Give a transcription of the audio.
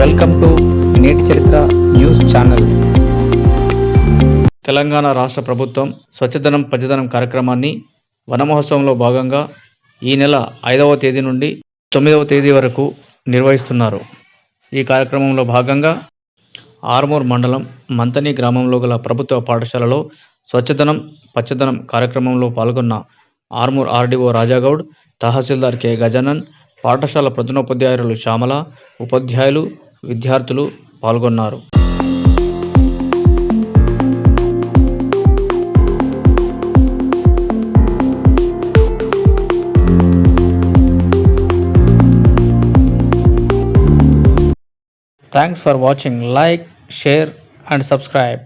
Welcome to నేటి చరిత్ర news channel. Telangana రాష్ట్ర ప్రభుత్వం స్వచ్ఛధనం పచ్చదనం కార్యక్రమాన్ని వన మహోత్సవంలో భాగంగా ఈ నెల ఐదవ తేదీ నుండి తొమ్మిదవ తేదీ వరకు నిర్వహిస్తున్నారు. ఈ కార్యక్రమంలో భాగంగా ఆర్మూర్ మండలం మంతని గ్రామంలో గల ప్రభుత్వ పాఠశాలలో స్వచ్ఛధనం పచ్చదనం కార్యక్రమంలో పాల్గొన్న ఆర్మూర్ ఆర్డీఓ రాజాగౌడ్ తహసీల్దార్ కె గజానన్ పాఠశాల ప్రధానోపాధ్యాయులు శ్యామల ఉపాధ్యాయులు విద్యార్థులు పాల్గొన్నారు. Thanks for watching like share and subscribe